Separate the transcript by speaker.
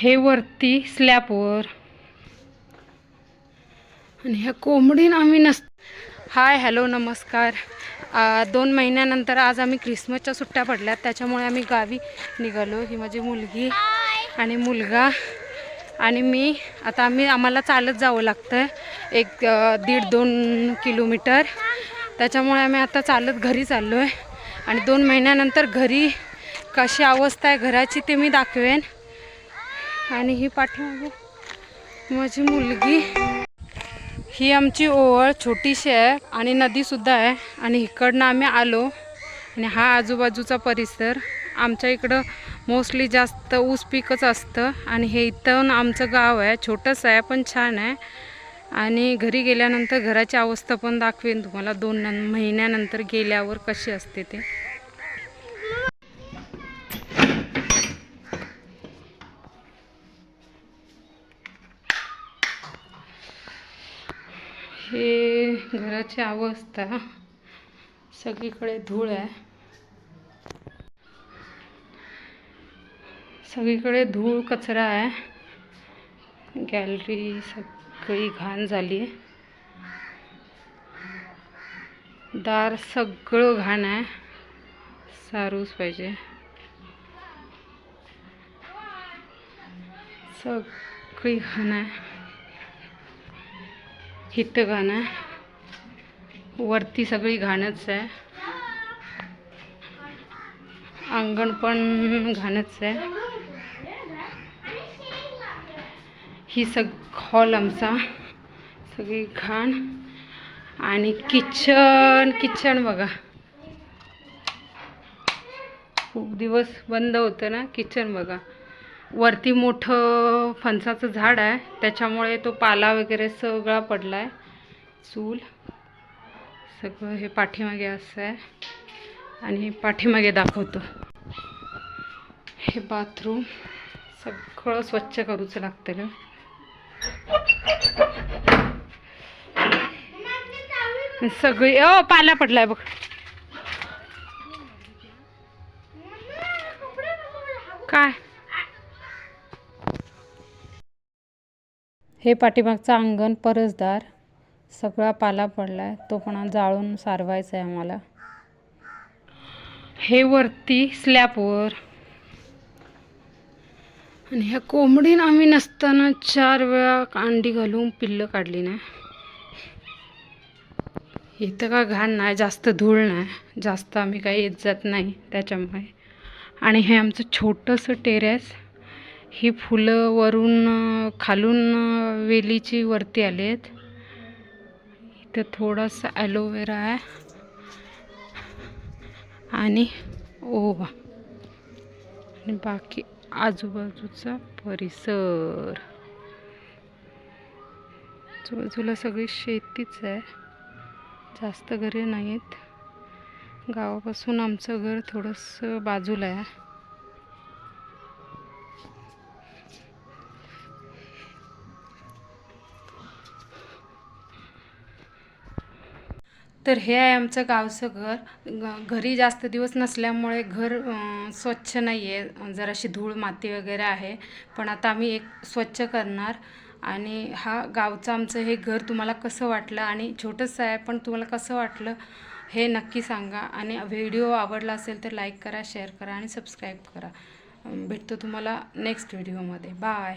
Speaker 1: हे वरती स्लॅपवर आणि ह्या कोंबडीन आम्ही नस हाय हॅलो नमस्कार. आ, दोन महिन्यानंतर आज आम्ही क्रिसमसच्या सुट्ट्या पडल्यात त्याच्यामुळे आम्ही गावी निघालो. ही माझी मुलगी आणि मुलगा. आणि मी आता आम्ही आम्हाला चालत जावं लागतं आहे एक दीड दोन किलोमीटर. त्याच्यामुळे आम्ही आता चालत घरी चाललो आहे आणि दोन महिन्यानंतर घरी कशी अवस्था आहे घराची ते मी दाखवेन. आणि ही पाठीमागे माझी मुलगी. ही आमची ओवळ छोटीशी आहे आणि नदीसुद्धा आहे. आणि इकडनं आम्ही आलो आणि हा आजूबाजूचा परिसर. आमच्या इकडं मोस्टली जास्त ऊस पीकच असतं. आणि हे इथं आमचं गाव आहे. छोटंसं आहे पण छान आहे. आणि घरी गेल्यानंतर घराची अवस्था पण दाखवेन तुम्हाला. दोन महिन्यानंतर गेल्यावर कशी असते ते. हे घराची अवस्था. सगळीकडे धूळ आहे. सगळीकडे धूळ कचरा आहे. गॅलरी सगळी घाण झाली. आहे दार सगळं घाण आहे. सारूच पाहिजे. सगळी घाण आहे. हिथं घाण आहे. वरती सगळी घाणच आहे. अंगण पण घाणच आहे. ही सग हॉल आमचा. सगळी घाण. आणि किचन किचन बघा. खूप दिवस बंद होतं ना किचन बघा. वरती मोठं फणसाचं झाड आहे. त्याच्यामुळे तो पाला वगैरे सगळा पडला आहे चूल. सगळं हे पाठीमागे असं आहे. आणि पाठीमागे दाखवतो. हे बाथरूम. सगळं स्वच्छ करूच लागतं सगळी अ पाला पडलाय बघ. काय? हे पाठीमागचं अंगण परसदार. सगळा पाला पडलाय. तो पण जाळून सारवायचा आहे आम्हाला. हे वरती स्लॅपवर आणि ह्या कोंबडीनं आम्ही नसताना चार वेळा अंडी घालून पिल्लं काढली नाही इथं का घाण नाही जास्त धूळ नाही. जास्त आम्ही काही येत जात नाही त्याच्यामुळे. आणि हे आमचं छोटंसं टेरेस. ही फुलं वरून खालून वेलीची वरती आली आहेत इथं थोडंसं ॲलोवेरा आहे. आणि ओवा आणि बाकी आजूबाजूचा परिसर. आजूबाजूला सगळी शेतीच आहे. जास्त घरे नाहीत. गावापासून आमचं घर थोडंसं बाजूला आहे. तर हे आहे आमचं गावचं घर. घरी जास्त दिवस नसल्यामुळे घर स्वच्छ नाही आहे जराशी धूळ माती वगैरे आहे. पण आता आम्ही एक स्वच्छ करणार. आणि हा गावचं आमचं हे घर तुम्हाला कसं वाटलं? आणि छोटंसं आहे पण तुम्हाला कसं वाटलं? हे नक्की सांगा. आणि व्हिडिओ आवडला असेल तर लाईक करा शेअर करा आणि सबस्क्राईब करा. भेटतो तुम्हाला नेक्स्ट व्हिडिओमध्ये. बाय.